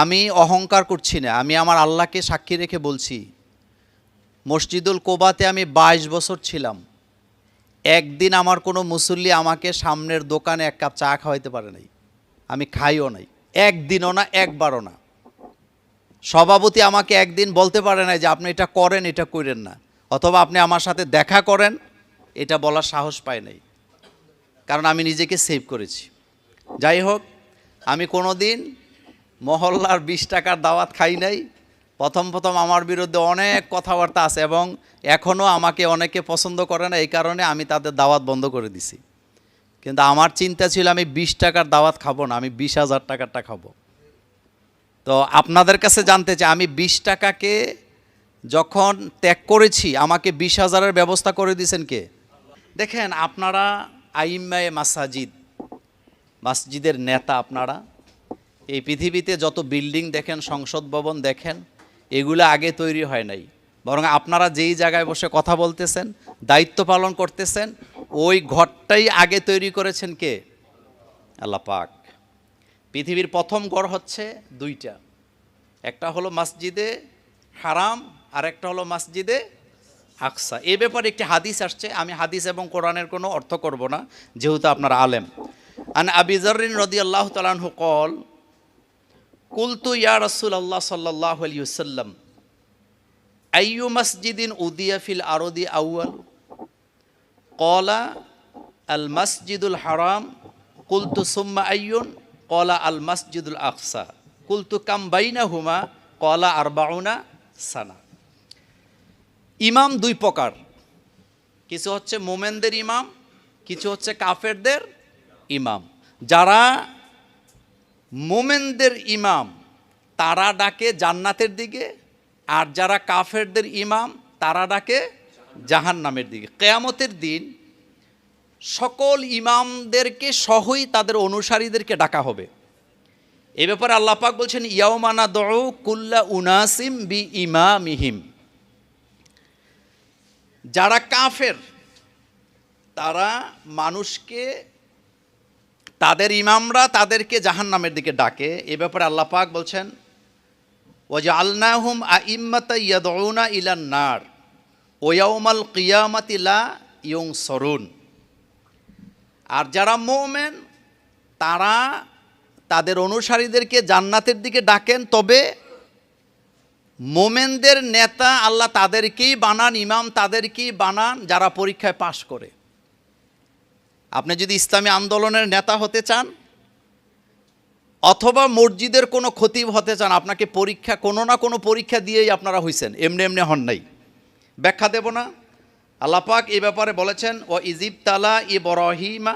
আমি অহংকার করছি না, আমি আমার আল্লাহকে সাক্ষী রেখে বলছি, মসজিদুল কোবাতে আমি বাইশ বছর ছিলাম। একদিন আমার কোনো মুসল্লি আমাকে সামনের দোকানে এক কাপ চা খাওয়াইতে পারে নাই, আমি খাইও নাই, একদিনও না, একবারও না। সভাপতি আমাকে একদিন বলতে পারে না যে, আপনি এটা করেন এটা করেন না। অথবা, আপনি আমার সাথে দেখা করেন। এটা বলার সাহস পায় নাই, কারণ আমি নিজেকে সেভ করেছি। যাই হোক, আমি কোনো দিন মহল্লার বিশ টাকার দাওয়াত খাই নাই। প্রথম প্রথম আমার বিরুদ্ধে অনেক কথাবার্তা আছে এবং এখনও আমাকে অনেকে পছন্দ করে না, এই কারণে আমি তাদের দাওয়াত বন্ধ করে দিছি। কিন্তু আমার চিন্তা ছিল আমি বিশ টাকার দাওয়াত খাব না, আমি বিশ হাজার টাকারটা খাব। তো আপনাদের কাছে জানতে চাই, আমি বিশ টাকাকে যখন ত্যাগ করেছি, আমাকে বিশ হাজারের ব্যবস্থা করে দিয়েছেন কে? দেখেন, আপনারা আইম্মায়ে মাসাজিদ, মসজিদের নেতা আপনারা এই পৃথিবীতে যত বিল্ডিং দেখেন, সংসদ ভবন দেখেন, এগুলো আগে তৈরি হয় নাই। বরং আপনারা যেই জায়গায় বসে কথা বলতেছেন, দায়িত্ব পালন করতেছেন, ওই ঘরটাই আগে তৈরি করেছেন কে? আল্লাহ পাক। পৃথিবীর প্রথম ঘর হচ্ছে দুইটা। একটা হলো মসজিদে হারাম আর একটা হলো মসজিদে আকসা। এ ব্যাপারে একটি হাদিস আসছে, আমি হাদিস এবং কোরআনের কোনো অর্থ করব না, যেহেতু আপনারা আলেম। আন আবিজরিন রদি আল্লাহ তালাহু কল কুলতু ইয়া রসুল আল্লাহ সাল্লাহ আলিয়াল্লাম আইয়ু মসজিদিন উদিয়া ফিল আরদি আউয়াল কলা আল মসজিদুল হারাম কুলতু সুম্মা আইয়ুন কলা আল মসজিদুল আকসা কুলতু কাম বাইনা হুমা কলা আরবাউনা সানা ইমাম দুই প্রকার। কিছু হচ্ছে মোমেনদের ইমাম, কিছু হচ্ছে কাফেরদের ইমাম। যারা মোমেনদের ইমাম, তারা ডাকে জান্নাতের দিকে, আর যারা কাফেরদের ইমাম, তারা ডাকে জাহান্নামের দিকে। কেয়ামতের দিন সকল ইমামদেরকে সহই তাদের অনুসারীদেরকে ডাকা হবে। এ ব্যাপারে আল্লাহ পাক বলছেন ইয়াওমানা দউ কুল্লা উনাসিম বি ইমামিহিম। যারা কাফের, তারা মানুষকে তাদের ইমামরা তাদেরকে জাহান্নামের দিকে ডাকে। এ ব্যাপারে আল্লাহ পাক বলছেন ওয়াজ আলনাহুম আ ইম্মাতা ইয়াদউনা ইলান নার ওয়াউমাল কিয়ামাতিলা ইয়ং সরুন আর যারা মোমেন, তারা তাদের অনুসারীদেরকে জান্নাতের দিকে ডাকেন, তবে মোমেনদের নেতা আল্লাহ তাদেরকেই বানান, ইমাম তাদেরকেই বানান যারা পরীক্ষায় পাশ করে। আপনি যদি ইসলামী আন্দোলনের নেতা হতে চান, অথবা মসজিদের কোনো খতিব হতে চান, আপনাকে পরীক্ষা, কোনো না কোনো পরীক্ষা দিয়েই আপনারা হইছেন, এমনি এমনি হন নাই। ব্যাখ্যা দেব না। আল্লাপাক এ ব্যাপারে বলেছেন ও ইজিব তালা ইবরাহিমা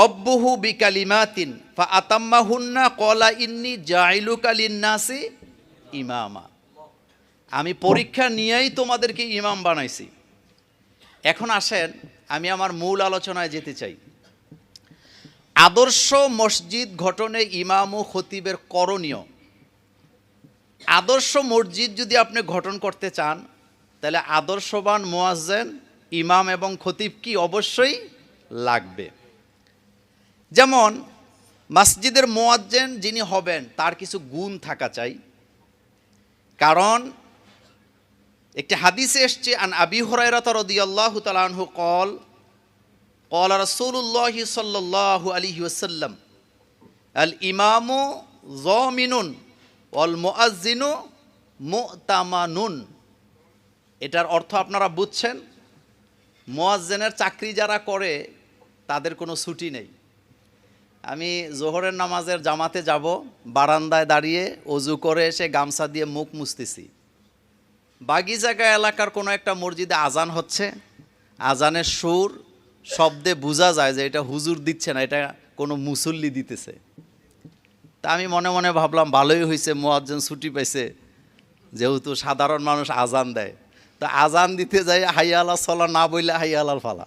রব্বুহু বিকালিমাতিন, ফা আতাম্মাহুন্না কলা ইন্নি জাইলুকালিন্নাসি ইমামা। আমি পরীক্ষা নিয়েই তোমাদেরকে ইমাম বানাইছি। এখন আসেন আমি আমার মূল আলোচনায় যেতে চাই। আদর্শ মসজিদ গঠনে ইমাম ও খতিবের করণীয়। আদর্শ মসজিদ যদি আপনি গঠন করতে চান, তাহলে আদর্শবান মোয়াজ্জেন, ইমাম এবং খতিব কি অবশ্যই লাগবে। যেমন, মসজিদের মোয়াজ্জেন যিনি হবেন, তার কিছু গুণ থাকা চাই। কারণ একটি হাদিসে এসছে, আন আবি হরাইরাত রদিয়াল্লাহু তালানহু কল কল রসুল্লাহ সাল্লাহ আলী ওসাল্লাম আল ইমামু জমিনুন অল মোয়াজিনু মুতামানুন। এটার অর্থ আপনারা বুঝছেন মোয়াজ্জেনের চাকরি যারা করে, তাদের কোনো ছুটি নেই। আমি জোহরের নামাজের জামাতে যাব, বারান্দায় দাঁড়িয়ে অজু করে এসে গামছা দিয়ে মুখ মুছতেছি। বাগিজাগা এলাকার কোনো একটা মসজিদে আজান হচ্ছে। আজানের সুর, শব্দে বোঝা যায় যে এটা হুজুর দিচ্ছে না, এটা কোনো মুসল্লি দিতেছে। তা আমি মনে মনে ভাবলাম, ভালোই হয়েছে মোয়াজ্জেন ছুটি পাইছে, যেহেতু সাধারণ মানুষ আজান দেয়। তা আজান দিতে যাই, হাইয়া আল্লাহ সলা না বললে হাইয়া ফালা।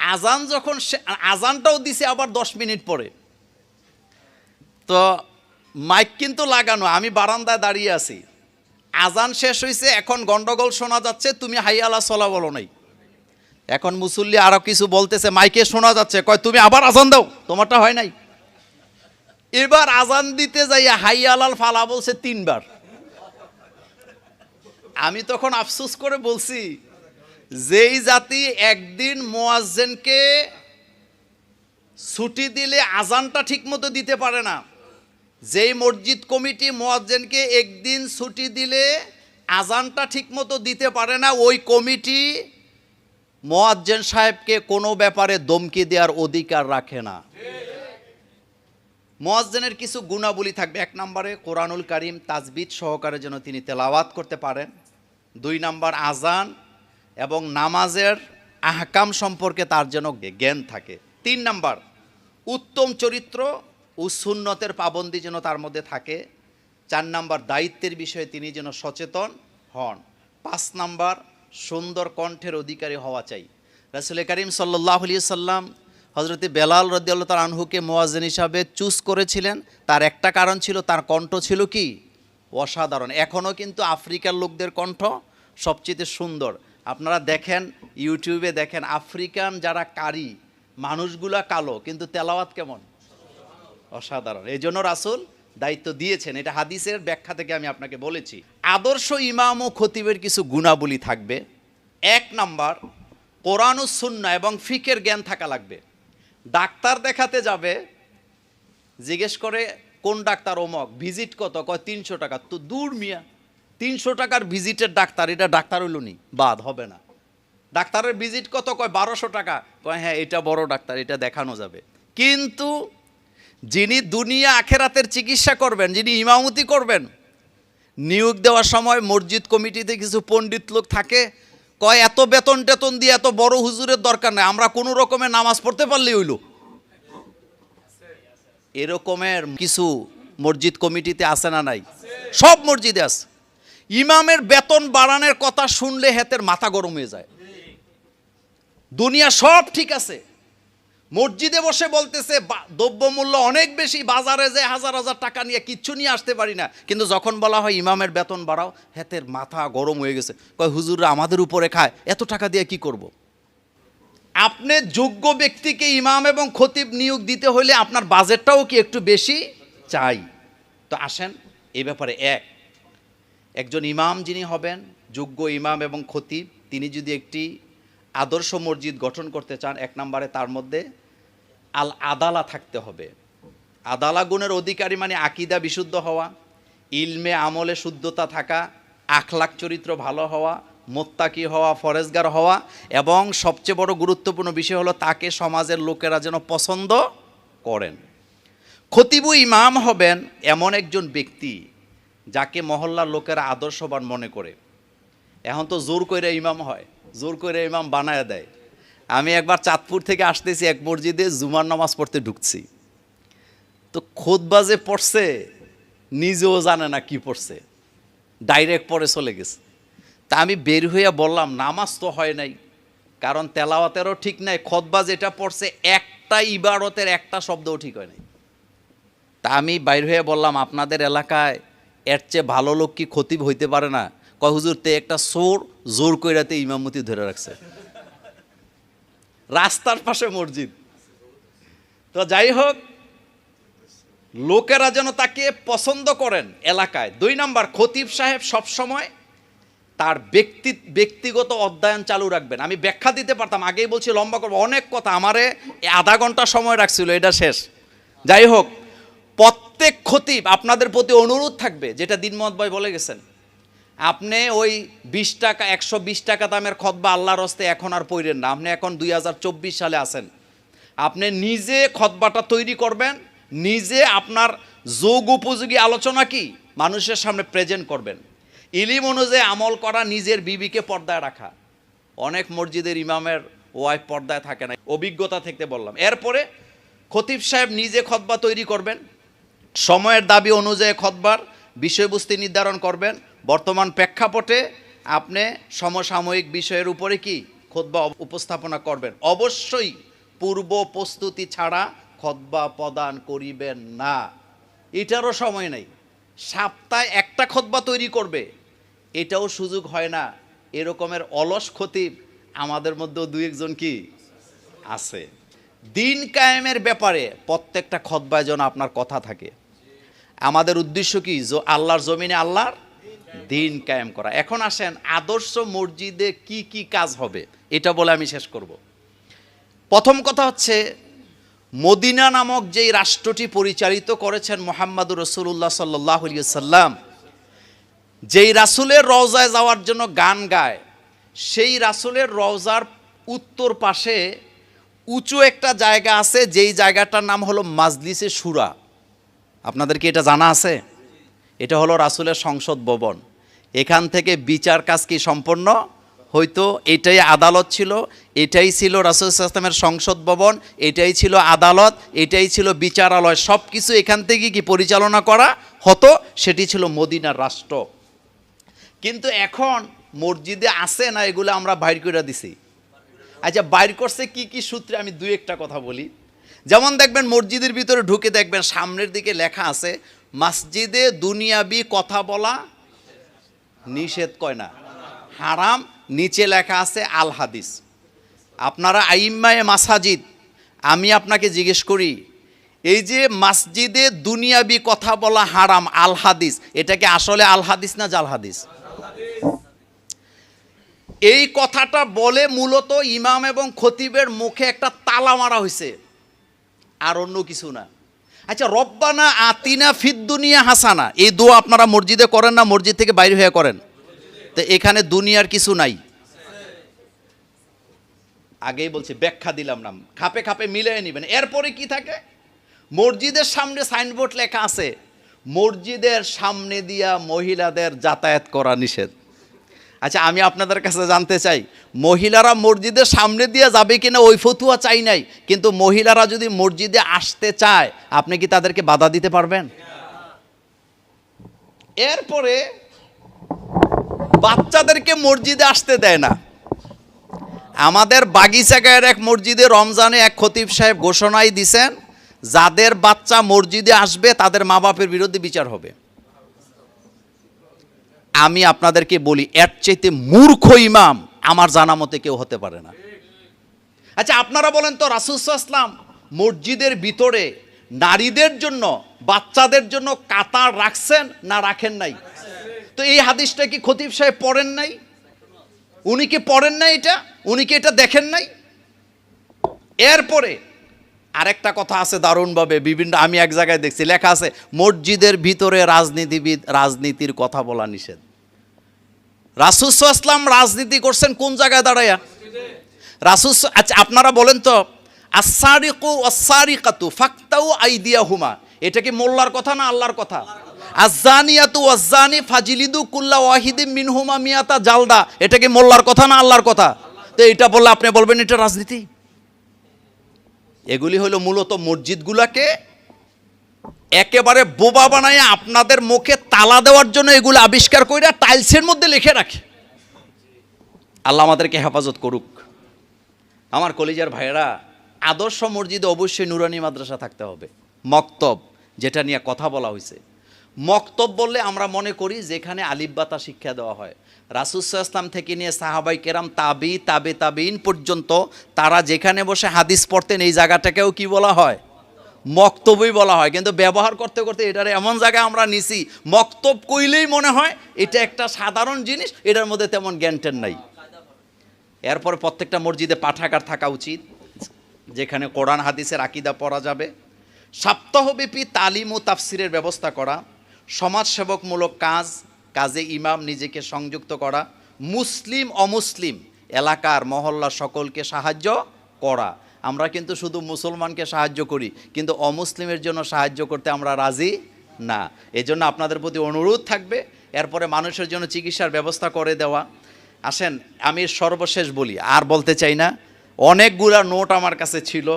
আজান যখন আজানটাও দিছে আবার দশ মিনিট পরে। তো মাইক কিন্তু লাগানো, আমি বারান্দায় দাঁড়িয়ে আছি। আজান শেষ হয়েছে এখন গন্ডগোল শোনা যাচ্ছে, তুমি হাই আলা চলা বলো নাই। এখন মুসল্লি আরও কিছু বলতেছে, মাইকে শোনা যাচ্ছে, কয়, তুমি আবার আজান দাও, তোমারটা হয় নাই। এবার আজান দিতে যাইয়া হাই আলাল ফালা বলছে তিনবার। আমি তখন আফসোস করে বলছি, যেই জাতি একদিন মোয়াজ্জেনকে ছুটি দিলে আজানটা ঠিকমতো দিতে পারে না যেই মসজিদ কমিটি মোয়াজ্জেনকে একদিন ছুটি দিলে আজানটা ঠিকমতো দিতে পারে না, ওই কমিটি মোয়াজ্জেন সাহেবকে কোনো ব্যাপারে দমকি দেওয়ার অধিকার রাখে না। মোয়াজ্জেনের কিছু গুণাবলী থাকবে। এক নম্বরে কোরআনুল কারিম তাজবিদ সহকারে যেন তিনি তেলাওয়াত করতে পারেন। দুই নম্বর আজান এবং নামাজের আহকাম সম্পর্কে তার যেন জ্ঞান থাকে। তিন নাম্বার, উত্তম চরিত্র ও সুন্নতের পাবন্দি যেন তার মধ্যে থাকে। চার নাম্বার দায়িত্বের বিষয়ে তিনি যেন সচেতন হন। পাঁচ নাম্বার, সুন্দর কণ্ঠের অধিকারী হওয়া চাই। রাসুল করিম সাল্লাহ আলিয়া সাল্লাম হজরতে বেলাল রদিয়াল্লাহ তার আনহুকে মোয়াজেন হিসাবে চুজ করেছিলেন। তার একটা কারণ ছিল, তার কণ্ঠ ছিল কি? অসাধারণ। এখনও কিন্তু আফ্রিকার লোকদের কণ্ঠ সবচেয়ে সুন্দর। আপনারা দেখেন, ইউটিউবে দেখেন, আফ্রিকান যারা কারি, মানুষগুলা কালো, কিন্তু তেলাওয়াত কেমন? অসাধারণ। এই জন্য রাসুল দায়িত্ব দিয়েছেন। এটা হাদিসের ব্যাখ্যা থেকে আমি আপনাকে বলেছি। আদর্শ ইমাম ও খতিবের কিছু গুণাবলী থাকবে। এক নাম্বার, কোরআন কোরআনুসুন্না এবং ফিকের জ্ঞান থাকা লাগবে। ডাক্তার দেখাতে যাবে, জিজ্ঞেস করে, কোন ডাক্তার অমক? ভিজিট কত? কয়, তিনশো টাকা। তো দূর মিয়া, তিনশো টাকার ভিজিটের ডাক্তার, এটা ডাক্তার হইল নি? বাদ, হবে না। ডাক্তারের ভিজিট কত? কয়, বারোশো টাকা। কয় হ্যাঁ এটা বড় ডাক্তার, এটা দেখানো যাবে। কিন্তু যিনি দুনিয়া আখেরাতের চিকিৎসা করবেন, যিনি ইমামতি করবেন, নিয়োগ দেওয়ার সময় মসজিদ কমিটিতে কিছু পণ্ডিত লোক থাকে, কয়, এত বেতন টেতন দিয়ে এত বড় হুজুরের দরকার নেই, আমরা কোনো রকমের নামাজ পড়তে পারলেই হইল। এরকমের কিছু মসজিদ কমিটিতে আছে না নাই? সব মসজিদে আছে। ইমামের বেতন বাড়ানোর কথা শুনলে হেতের মাথা গরম হয়ে যায়। দুনিয়া সব ঠিক আছে। মসজিদে বসে বলতেছে দ্রব্যমূল্য অনেক বেশি, বাজারে যে হাজার হাজার টাকা নিয়ে কিচ্ছু নিয়ে আসতে পারি না। কিন্তু যখন বলা হয়, ইমামের বেতন বাড়াও, হেতের মাথা গরম হয়ে গেছে। কয়, হুজুররা আমাদের উপরে খায়, এত টাকা দিয়ে কি করব। আপনি যোগ্য ব্যক্তিকে ইমাম এবং খতিব নিয়োগ দিতে হলে আপনার বাজেটটাও কি একটু বেশি? চাই। তো আসেন এই ব্যাপারে এক। একজন ইমাম যিনি হবেন, যোগ্য ইমাম এবং খতিব, তিনি যদি একটি আদর্শ মসজিদ গঠন করতে চান এক নম্বরে, তার মধ্যে আল আদালা থাকতে হবে। আদালা গুণের অধিকারী মানে আকিদা বিশুদ্ধ হওয়া, ইলমে আমলে শুদ্ধতা থাকা, আখলাক চরিত্র ভালো হওয়া, মোত্তাকি হওয়া, ফরেজগার হওয়া এবং সবচেয়ে বড় গুরুত্বপূর্ণ বিষয় হলো তাকে সমাজের লোকেরা যেন পছন্দ করেন। খতিবু ইমাম হবেন এমন একজন ব্যক্তি যাকে মহল্লার লোকেরা আদর্শবান মনে করে। এখন তো জোর করে ইমাম হয়। জোর করে ইমাম বানায় দেয়। আমি একবার চাঁদপুর থেকে আসতেছি, এক মসজিদে জুমার নামাজ পড়তে ঢুকছি। তো খোদবাজে পড়ছে, নিজেও জানে না কি পড়ছে। ডাইরেক্ট পরে চলে গেছে। তা আমি বের হইয়া বললাম, নামাজ তো হয় নাই। কারণ তেলাওয়াতেরও ঠিক নাই, খোদবা যেটা পড়ছে, একটা ইবারতের একটা শব্দও ঠিক হয় নাই। তা আমি বাইর হয়ে বললাম, আপনাদের এলাকায় এর চেয়ে ভালো লোক কি খতিব হইতে পারে না? কয়, হুজুর, তে একটা সোর জোর কইরাতে ইমামতি ধরে রাখছে। রাস্তার পাশে মসজিদ। তো যাই হোক, লোকেরা যেন তাকে পছন্দ করেন এলাকায়। দুই নাম্বার, খতিব সাহেব সবসময় তার ব্যক্তি, ব্যক্তিগত অধ্যয়ন চালু রাখবেন। আমি ব্যাখ্যা দিতে পারতাম, আগেই বলছি, লম্বা করব। অনেক কথা আমারে আধা ঘণ্টা সময় রাখছিল, এটা শেষ। যাই হোক, প্রত্যেক খতিব আপনাদের প্রতি অনুরোধ থাকবে, যেটা দিনমত ভাই বলে গেছেন। আপনি ওই বিশ টাকা, একশো বিশ টাকা দামের খতবা আল্লাহর হস্তে এখন আর পড়েন না। আপনি এখন দুই হাজার চব্বিশ সালে আছেন। আপনি নিজে খতবাটা তৈরি করবেন, নিজে আপনার যোগ উপযোগী আলোচনা কি? মানুষের সামনে প্রেজেন্ট করবেন। ইলিম অনুযায়ী আমল করা, নিজের বিবিকে পর্দায় রাখা। অনেক মসজিদের ইমামের ওয়াইফ পর্দায় থাকে না, অভিজ্ঞতা থেকে বললাম। এরপরে খতিব সাহেব নিজে খতবা তৈরি করবেন, সময়ের দাবি অনুযায়ী খতবার, বিষয়বস্তু নির্ধারণ করবেন বর্তমান প্রেক্ষাপটে আপনি সমসাময়িক বিষয়ের উপরে কি খতবা উপস্থাপনা করবেন? অবশ্যই পূর্ব প্রস্তুতি ছাড়া খতবা প্রদান করিবেন না। এটারও সময় নেই। সপ্তাহে একটা খতবা তৈরি করবে। এটাও সুযোগ হয় না। এরকমের অলস খতিব আমাদের মধ্যেও দুই একজন কি আছে। দিন কায়েমের ব্যাপারে প্রত্যেকটা খতবায় যেন আপনার কথা থাকে। আমাদের উদ্দেশ্য কি? আল্লাহর জমিনে আল্লাহর দিন কায়েম করা। এখন আসেন, আদর্শ মসজিদে কি কি কাজ হবে? এটা বলে আমি শেষ করব। প্রথম কথা হচ্ছে, মদিনা নামক যেই রাষ্ট্রটি পরিচালিত করেছেন মোহাম্মদুর রসুল্লাহ সাল্লাহ সাল্লাম যেই রাসুলের রওজায় যাওয়ার জন্য গান গায়, সেই রাসুলের রওজার উত্তর পাশে উঁচু একটা জায়গা আছে, যেই জায়গাটার নাম হলো মাজলিসে সুরা আপনাদের কি এটা জানা আছে? এটা হলো রাসুলের সংসদ ভবন। এখান থেকে বিচার কাজ কি সম্পন্ন? হয়তো এটাই আদালত ছিল, এটাই ছিল রাসুল ইসলামের সংসদ ভবন, এটাই ছিল আদালত, এটাই ছিল বিচারালয়। সব কিছু এখান থেকে কি পরিচালনা করা হতো? সেটি ছিল মদিনার রাষ্ট্র। কিন্তু এখন মসজিদে আসে না, এগুলো আমরা বাইর করে দিছি। আচ্ছা বাইর করছে কি কি সূত্রে আমি দুই একটা কথা বলি। যেমন দেখবেন মসজিদের ভিতরে ঢুকে দেখবেন সামনের দিকে লেখা আছে মসজিদে দুনিয়াবি কথা বলা নিষেধ কয় না। হারাম, নিচে লেখা আছে আল হাদিস। আপনারা আইম্মায়ে মাসাজিদ, আমি আপনাকে জিজ্ঞেস করি, এই যে মসজিদে দুনিয়াবি কথা বলা হারাম, আল হাদিস, এটা কি আসলে আল হাদিস না জাল হাদিস? এই কথাটা বলে মূলত ইমাম এবং খতিবের মুখে একটা তালা মারা হয়েছে আর অন্য কিছু না। আচ্ছা রব্বানা আতিনা ফিদ দুনিয়া হাসানা। এই দোয়া আপনারা মসজিদে করেন না, মসজিদ থেকে বাইরে হয়ে করেন? তো এখানে দুনিয়ার কিছু নাই। আগেই বলছি, ব্যাখ্যা দিলাম না। খাপে খাপে মিলিয়ে নেবেন। এরপরে কি থাকে? মসজিদের সামনে সাইনবোর্ড লেখা আছে, মসজিদের সামনে দিয়া মহিলাদের যাতায়াত করা নিষেধ। আচ্ছা আমি আপনাদের কাছে জানতে চাই, মহিলারা মসজিদের সামনে দিয়ে যাবে কিনা ওই ফতুয়া চাই নাই, কিন্তু মহিলারা যদি মসজিদে আসতে চায়, আপনি কি তাদেরকে বাধা দিতে পারবেন? এরপরে বাচ্চাদেরকে মসজিদে আসতে দেয় না। আমাদের বাগিচাগায়ের এক মসজিদে রমজানে এক খতিব সাহেব ঘোষণাই দিছেন, যাদের বাচ্চা মসজিদে আসবে, তাদের মা বাপের বিরুদ্ধে বিচার হবে। আমি আপনাদেরকে বলি, এর চাইতে মূর্খ ইমাম আমার জানা মতে কেউ হতে পারে না। আচ্ছা আপনারা বলেন তো রাসুসাল্লাম মসজিদের ভিতরে নারীদের জন্য, বাচ্চাদের জন্য কাতার রাখছেন না রাখেন নাই? তো এই হাদিসটা কি খতিব সাহেব পড়েন নাই? উনি কি পড়েন নাই এটা? উনি কি এটা দেখেন নাই? এরপরে আরেকটা কথা আছে দারুণভাবে, বিভিন্ন, আমি এক জায়গায় দেখছি, লেখা আছে, মসজিদের ভিতরে রাজনীতিবিদ রাজনীতির কথা বলা নিষেধ। রাসুস আসলাম রাজনীতি করছেন কোন জায়গায় দাঁড়াইয়া রাসুস আচ্ছা আপনারা বলেন তো আসারিকু আসারিকাতু ফাক্তাউ আইদিয়া হুমা এটা কি মোল্লার কথা না আল্লাহর কথা? আজানিয়াতু আজানি ফাজিলিদু কুল্লা ওয়াহিদি মিনহুমা মিয়াতা জালদা। এটা কি মোল্লার কথা না আল্লাহর কথা? তো এটা বললে আপনি বলবেন এটা রাজনীতি? এগুলি হলো মূলত মসজিদগুলাকে একেবারে বোবা বানায় আপনাদের মুখে তালা দেওয়ার জন্য এগুলো আবিষ্কার করে টাইলসের মধ্যে লিখে রাখে। আল্লাহ আমাদেরকে হেফাজত করুক। আমার কলিজার ভাইয়েরা, আদর্শ মসজিদে অবশ্যই নুরানি মাদ্রাসা থাকতে হবে। মক্তব, যেটা নিয়ে কথা বলা হয়েছে মক্তব বললে আমরা মনে করি যেখানে আলিব্বাতা শিক্ষা দেওয়া হয়। রাসুসাহ ইসলাম থেকে নিয়ে সাহাবাই কেরাম, তাবি, তাবে তাবিন পর্যন্ত তারা যেখানে বসে হাদিস পড়তেন, এই জায়গাটাকেও কি বলা হয়? মক্তবই বলা হয়। কিন্তু ব্যবহার করতে করতে এটার এমন জায়গায় আমরা নিছি, মক্তব কইলেই মনে হয় এটা একটা সাধারণ জিনিস, এটার মধ্যে তেমন জ্ঞানটেন নাই। এরপরে প্রত্যেকটা মসজিদে পাঠাগার থাকা উচিত, যেখানে কোরআন, হাদিসের আকিদা পড়া যাবে। সপ্তাহব্যাপী তালিম ও তাফসিরের ব্যবস্থা করা, সমাজসেবকমূলক কাজ, কাজে ইমাম নিজেকে সংযুক্ত করা, মুসলিম, অমুসলিম এলাকার মহল্লা সকলকে সাহায্য করা। আমরা কিন্তু শুধু মুসলমানকে সাহায্য করি, কিন্তু অমুসলিমের জন্য সাহায্য করতে আমরা রাজি না। এজন্য আপনাদের প্রতি অনুরোধ থাকবে, এরপরে মানুষের জন্য চিকিৎসার ব্যবস্থা করে দেওয়া। আসেন, আমি সর্বশেষ বলি, আর বলতে চাই না, অনেকগুলা নোট আমার কাছে ছিল,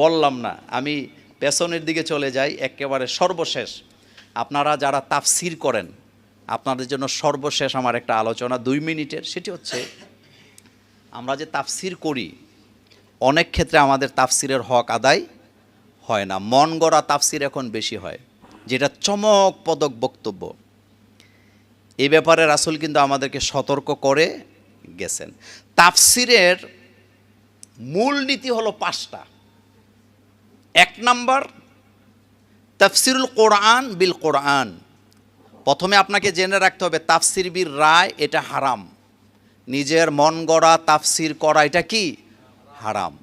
বললাম না। আমি পেছনের দিকে চলে যাই, একেবারে সর্বশেষ। আপনারা যারা তাফসির করেন, আপনাদের জন্য সর্বশেষ আমার একটা আলোচনা, দুই মিনিটের, সেটি হচ্ছে, আমরা যে তাফসির করি অনেক ক্ষেত্রে আমাদের তাফসিরের হক আদায় হয় না। মন গড়া তাফসির এখন বেশি হয়, যেটা চমকপদক বক্তব্য। এ ব্যাপারে রাসুল কিন্তু আমাদেরকে সতর্ক করে গেছেন। তাফসিরের মূল নীতি হলো পাঁচটা। এক নাম্বার, তাফসিরুল কোরআন বিল কোরআন। প্রথমে আপনাকে জেনে রাখতে হবে, তাফসির বির রায়, এটা হারাম। নিজের মন গড়া তাফসির করা, এটা কি? হারাম।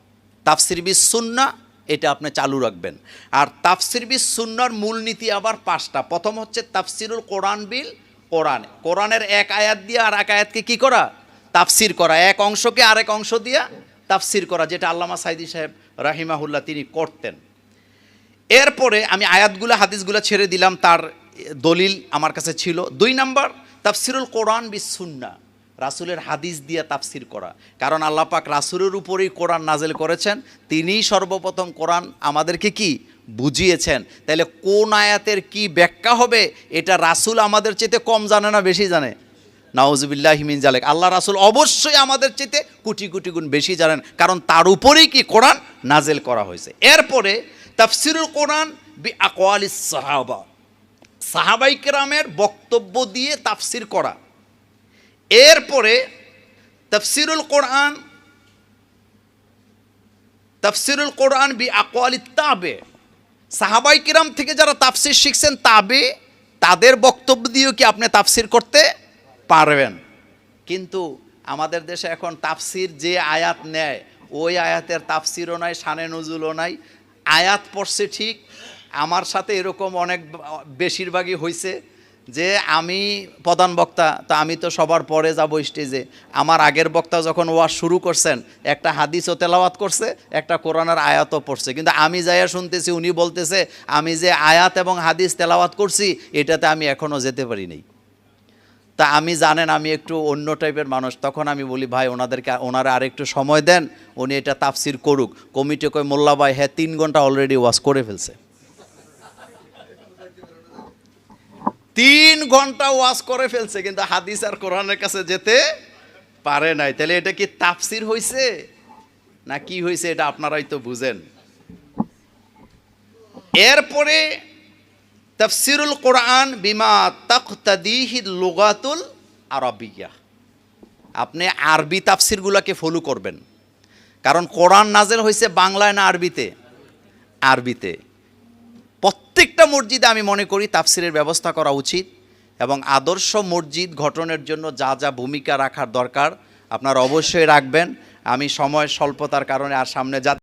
তাফসির বির সুন্না, এটা আপনি চালু রাখবেন। আর তাফসির বির সুন্নার মূলনীতি আবার পাঁচটা। প্রথম হচ্ছে তাফসিরুল কোরআন বিল কোরআন। কোরআনের এক আয়াত দিয়ে আর এক আয়াতকে কি করা? তাফসির করা। এক অংশকে আরেক অংশ দিয়া তাফসির করা, যেটা আল্লামা সাইদি সাহেব রাহিমাহুল্লাহ তিনি করতেন। এরপরে আমি আয়াতগুলো, হাদিসগুলো ছেড়ে দিলাম, তার দলিল আমার কাছে ছিল। দুই নাম্বার, তাফসিরুল কোরআন বি সুন্না। রাসুলের হাদিস দিয়ে তাফসির করা। কারণ আল্লাহ পাক রাসুলের উপরেই কোরআন নাজেল করেছেন, তিনিই সর্বপ্রথম কোরআন আমাদেরকে কি? বুঝিয়েছেন। তাহলে কোন আয়াতের কি ব্যাখ্যা হবে? এটা রাসুল আমাদের চেতে কম জানে না, বেশি জানে? নাউজুবিল্লাহ হিমিন জালেক আল্লাহ রাসুল অবশ্যই আমাদের চেতে কোটি কোটি গুণ বেশি জানেন। কারণ তার উপরেই কি কোরআন নাজেল করা হয়েছে। এরপরে তাফসিরুল কোরআন বি আকওয়ালিস সাহাবা। সাহাবাই কেরামের বক্তব্য দিয়ে তাফসির করা। এরপরে তফসিরুল কোরআন, তাফসিরুল কোরআন বি আকওয়ালি তাবে, সাহাবাই কিরাম থেকে যারা তাফসির শিখছেন তাবে, তাদের বক্তব্য দিয়েও কি আপনি তাফসির করতে পারবেন? কিন্তু আমাদের দেশে এখন তাফসির যে আয়াত নেয়, ওই আয়াতের তাফসিরও নাই সানে নজুলও নাই। আয়াত পড়ছে ঠিক, আমার সাথে এরকম অনেক বেশিরভাগই হয়েছে যে আমি প্রধান বক্তা, তো আমি তো সবার পরে যাব স্টেজে। আমার আগের বক্তা যখন ওয়াজ শুরু করছেন, একটা হাদিসও তেলাওয়াত করছে, একটা কোরআনের আয়াতও পড়ছে। কিন্তু আমি যাইয়া শুনতেছি, উনি বলতেছে, আমি যে আয়াত এবং হাদিস তেলাওয়াত করছি, এটাতে আমি এখনও যেতে পারি নাই। তা আমি জানেন, আমি একটু অন্য টাইপের মানুষ, তখন আমি বলি, ভাই, ওনাদেরকে, ওনারা আর একটু সময় দেন, উনি এটা তাফসির করুক। কমিটি কই মোল্লা ভাই হ্যাঁ তিন ঘণ্টা অলরেডি ওয়াশ করে ফেলছে। তিন ঘণ্টা ওয়াশ করে ফেলছে, কিন্তু হাদিস আর কোরআনের কাছে যেতে পারে নাই। তাহলে এটা কি তাফসির হয়েছে না কি হয়েছে এটা আপনারাই তো বুঝেন। এরপরে তাফসিরুল কোরআন বিমা তখতাদিহি লুগাতুল আরবিয়া। আপনি আরবি তাফসিরগুলোকে ফলো করবেন। কারণ কোরআন নাজেল হয়েছে বাংলায় না আরবিতে? আরবিতে। প্রত্যেকটা মসজিদে আমি মনে করি তাফসিরের ব্যবস্থা করা উচিত এবং আদর্শ মসজিদ গঠনের জন্য যা যা ভূমিকা রাখার দরকার আপনারা অবশ্যই রাখবেন। আমি সময় স্বল্পতার কারণে আর সামনে যা